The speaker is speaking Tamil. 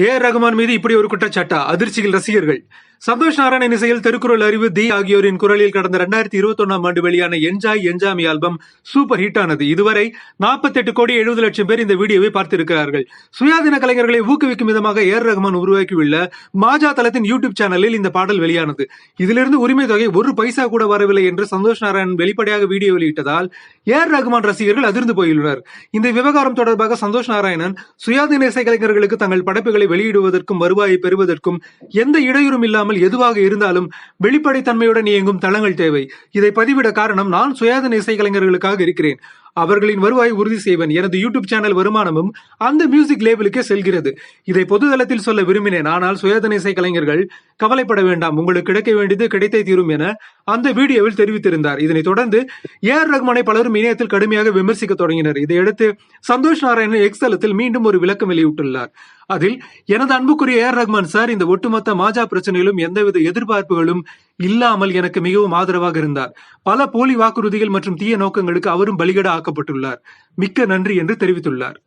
ஏ ரகுமான் மீது இப்படி ஒரு குற்றச்சாட்டா? அதிர்ச்சியில் ரசிகர்கள். சந்தோஷ் நாராயணன் இசையில் திருக்குறள் அறிவு தி ஆகியோரின் குரலில் கடந்த ரெண்டாயிரத்தி இருபத்தி ஒன்னாம் ஆண்டு வெளியான enjoy Enjaami album super hit ஆனது. இதுவரை 48 கோடி எழுபது லட்சம் பேர் இந்த வீடியோவை பார்த்திருக்கிறார்கள். சுயாதீன கலைஞர்களை ஊக்குவிக்கும் விதமாக ஏர் ரஹ்மான் உருவாக்கியுள்ள மாஜா தளத்தின் யூடியூப் சேனலில் இந்த பாடல் வெளியானது. இதிலிருந்து உரிமை தொகை ஒரு பைசா கூட வரவில்லை என்று சந்தோஷ் நாராயணன் வெளிப்படையாக வீடியோ வெளியிட்டதால் ஏர் ரகுமான் ரசிகர்கள் அதிர்ந்து போயுள்ளனர். இந்த விவகாரம் தொடர்பாக சந்தோஷ் நாராயணன் சுயாதீன இசை கலைஞர்களுக்கு தங்கள் படைப்புகளை வெளியிடுவதற்கும் வருவாயை பெறுவதற்கும் எந்த இடையூறும் இல்லாமல் எதுவாக இருந்தாலும் வெளிப்படைத்தன்மையுடன் இயங்கும் தளங்கள் தேவை. இதை பதிவிட காரணம் நான் சுயாதீன இசை கலைஞர்களுக்காக இருக்கிறேன். அவர்களின் வருவாய் உறுதி செய்வேன் எனது யூடியூப் சேனல் வருமானமும் அந்த மியூசிக் லேபிளுக்கே செல்கிறது. இதை பொதுதளத்தில் சொல்ல விரும்பினேன். ஆனால் சுயாதீன இசை கலைஞர்கள் கவலைப்பட வேண்டாம். உங்களுக்கு கிடைக்க வேண்டியது கிடைத்தே தீரும் என அந்த வீடியோவில் தெரிவித்திருந்தார். இதனைத் தொடர்ந்து ஏ ஆர் ரஹ்மானை பலரும் இணையத்தில் கடுமையாக விமர்சிக்க தொடங்கினர். இதையடுத்து சந்தோஷ் நாராயணன் எக்ஸ் தளத்தில் மீண்டும் ஒரு விளக்கம் வெளியிட்டுள்ளார். அதில் எனது அன்புக்குரிய ஏ ஆர் ரஹ்மான் சார் இந்த ஒட்டுமொத்த மாஜா பிரச்சனையிலும் எந்தவித எதிர்பார்ப்புகளும் இல்லாமல் எனக்கு மிகவும் ஆதரவாக இருந்தார். பல போலி வாக்குறுதிகள் மற்றும் தீய நோக்கங்களுக்கு அவரும் பலிகட ஆக்கப்பட்டுள்ளார் மிக்க நன்றி என்று தெரிவித்துள்ளார்.